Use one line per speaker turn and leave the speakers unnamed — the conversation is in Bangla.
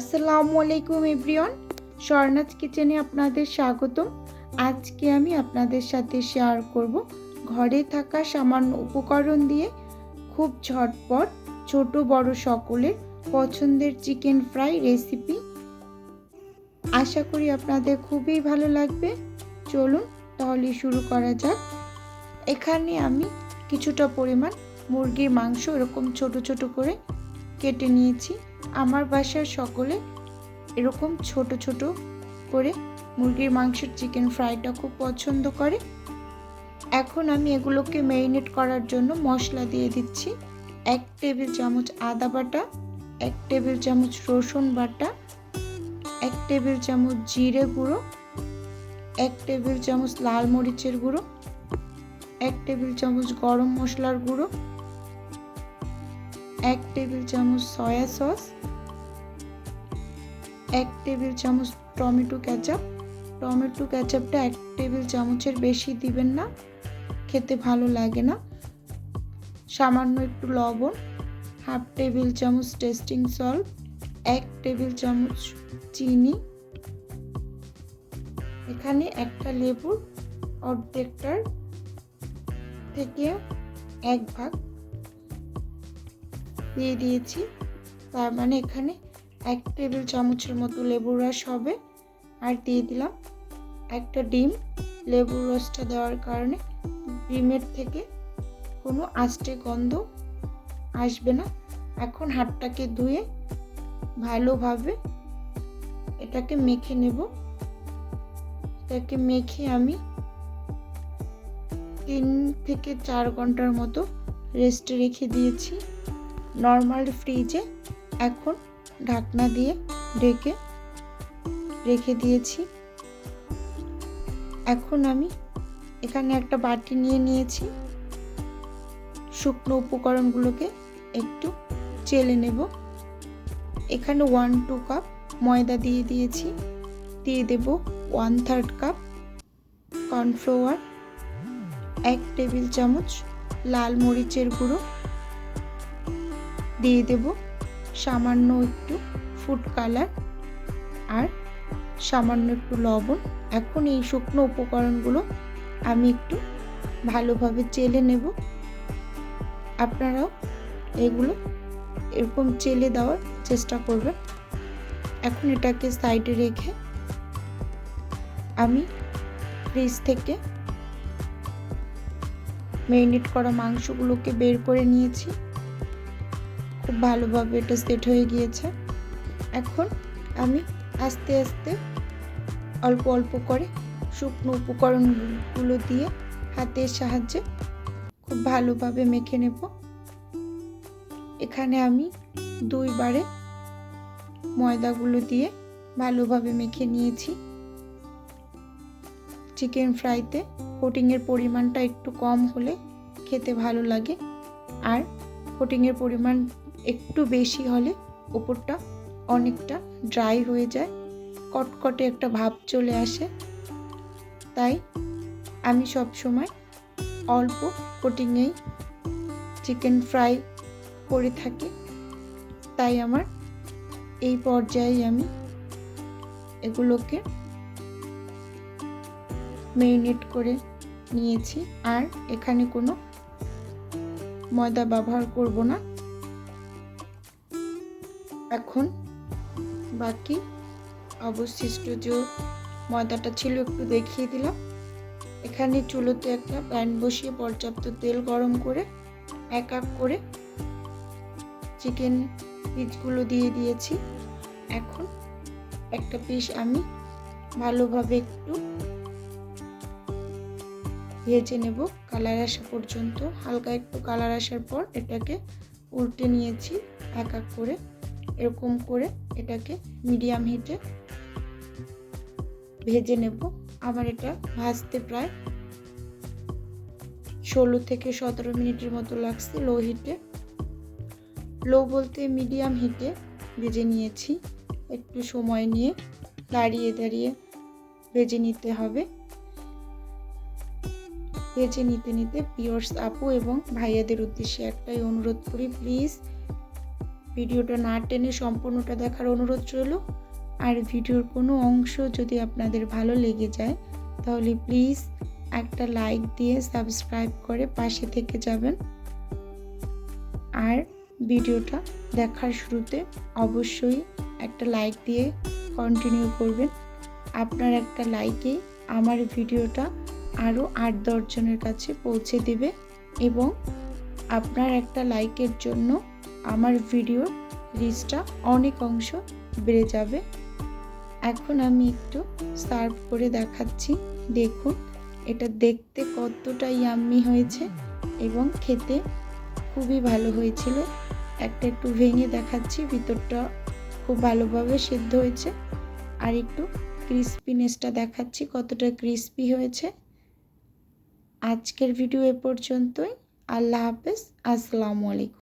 আসসালামু আলাইকুম এভরিওয়ান। স্বর্ণাজ কিচেনে আপনাদের স্বাগতম। আজকে আমি আপনাদের সাথে শেয়ার করব ঘরে থাকা সামান্য উপকরণ দিয়ে খুব ঝটপট ছোট বড় সকলের পছন্দের চিকেন ফ্রাই রেসিপি। আশা করি আপনাদের খুবই ভালো লাগবে। চলুন তাহলে শুরু করা যাক। এখানে আমি কিছুটা পরিমাণ মুরগির মাংস এরকম ছোট ছোট করে কেটে নিয়েছি। আমার বাসার সকলে এরকম ছোট ছোট করে মুরগির মাংসের চিকেন ফ্রাইটা খুব পছন্দ করে। এখন আমি এগুলোকে ম্যারিনেট করার জন্য মশলা দিয়ে দিচ্ছি। এক টেবিল চামচ আদা বাটা, এক টেবিল চামচ রসুন বাটা, এক টেবিল চামচ জিরে গুঁড়ো, এক টেবিল চামচ লাল মরিচের গুঁড়ো, এক টেবিল চামচ গরম মশলার গুঁড়ো এক টেবিল চামচ সয়া সস, এক টেবিল চামচ টমেটো ক্যাচাপ টমেটো ক্যাচাপটা এক টেবিল চামচের বেশি দিবেন না, খেতে ভালো লাগে না। সামান্য একটু লবণ, হাফ টেবিল চামচ টেস্টিং সল্ট, এক টেবিল চামচ চিনি। এখানে একটা লেবুর অর্ধেকটার থেকে এক ভাগ দিয়ে দিয়েছি। তার মানে এখানে এক টেবিল চামচের মতো লেবুর রস হবে। আর দিয়ে দিলাম একটা ডিম। লেবুর রসটা দেওয়ার কারণে ডিমের থেকে কোনো আষ্টে গন্ধ আসবে না। এখন হাতটাকে ধুয়ে ভালোভাবে এটাকে মেখে নেব। এটাকে মেখে আমি তিন থেকে চার ঘণ্টার মতো রেস্টে রেখে দিয়েছি। নর্মাল ফ্রিজে এখন ঢাকনা দিয়ে ঢেকে রেখে দিয়েছি। এখন আমি এখানে একটা বাটি নিয়ে নিয়েছি। শুকনো উপকরণগুলোকে একটু চেলে নেব। এখানে ওয়ান টু কাপ ময়দা দিয়ে দিয়েছি। দিয়ে দেব ওয়ান থার্ড কাপ কর্নফ্লাওয়ার এক টেবিল চামচ লাল মরিচের গুঁড়ো। দিয়ে দেব। সামান্য একটু ফুড কালার আর সামান্য একটু লবণ। এখন এই শুকনো উপকরণগুলো আমি একটু ভালোভাবে চেলে নেব। আপনারাও এগুলো এরকম চেলে দেওয়ার চেষ্টা করবেন। এখন এটাকে সাইডে রেখে আমি ফ্রিজ থেকে ম্যারিনেট করা মাংসগুলোকে বের করে নিয়েছি। খুব ভালোভাবে এটা সেট হয়ে গিয়েছে। এখন আমি আস্তে আস্তে অল্প অল্প করে শুকনো উপকরণগুলো দিয়ে হাতের সাহায্যে খুব ভালোভাবে মেখে নেব। এখানে আমি দুইবারে ময়দাগুলো দিয়ে ভালোভাবে মেখে নিয়েছি। চিকেন ফ্রাইতে কোটিংয়ের পরিমাণটা একটু কম হলে খেতে ভালো লাগে। আর কোটিংয়ের পরিমাণ একটু বেশি হলে ওপরটা অনেকটা ড্রাই হয়ে যায়, কটকটে একটা ভাব চলে আসে। তাই আমি সব সময় অল্প কোটিংয়েই চিকেন ফ্রাই করে থাকি। তাই আমার এই পর্যায়ে আমি এগুলোকে মেরিনেট করে নিয়েছি। আর এখানে কোনো ময়দা ব্যবহার করব না। এখন বাকি অবশিষ্ট যে ময়দাটা ছিল একটু দেখিয়ে দিলাম। এখানে চুলোতে একটা প্যান বসিয়ে পর্যাপ্ত তেল গরম করে এক এক করে চিকেন পিসগুলো দিয়ে দিয়েছি। এখন একটা পিস আমি ভালোভাবে একটু ভেজে নেব। কালার আসা পর্যন্ত, হালকা একটু কালার আসার পর এটাকে উল্টে নিয়েছি এক এক করে। এরকম করে এটাকে মিডিয়াম হিটে ভেজে নেব। আমার এটা ভাজতে প্রায় ষোলো থেকে সতেরো মিনিটের মতো লাগছে লো হিটে। লো বলতে মিডিয়াম হিটে ভেজে নিয়েছি। একটু সময় নিয়ে দাঁড়িয়ে দাঁড়িয়ে ভেজে নিতে হবে। ভেজে নিতে নিতে পিওর্স আপু এবং ভাইয়াদের উদ্দেশ্যে একটাই অনুরোধ করি প্লিজ ভিডিওটা না টেনে সম্পূর্ণটা দেখার অনুরোধ রইল। আর ভিডিওর কোনো অংশ যদি আপনাদের ভালো লেগে যায়, তাহলে প্লিজ একটা লাইক দিয়ে সাবস্ক্রাইব করে পাশে থেকে যাবেন। আর ভিডিওটা দেখার শুরুতে অবশ্যই একটা লাইক দিয়ে কন্টিনিউ করবেন। আপনার একটা লাইকেই আমার ভিডিওটা আরও আট দশজনের কাছে পৌঁছে দেবে এবং আপনার একটা লাইকের জন্য আমার ভিডিওর রিচটা অনেক অংশ বেড়ে যাবে। এখন আমি একটু সার্ভ করে দেখাচ্ছি। দেখুন, এটা দেখতে কতটা ইয়াম্মি হয়েছে এবং খেতে খুবই ভালো হয়েছিল। একটা একটু ভেঙে দেখাচ্ছি, ভিতরটা খুব ভালোভাবে সেদ্ধ হয়েছে। আর একটু ক্রিস্পিনেসটা দেখাচ্ছি, কতটা ক্রিস্পি হয়েছে। আজকের ভিডিও এ পর্যন্তই। আল্লাহ হাফেজ। আসসালামু আলাইকুম।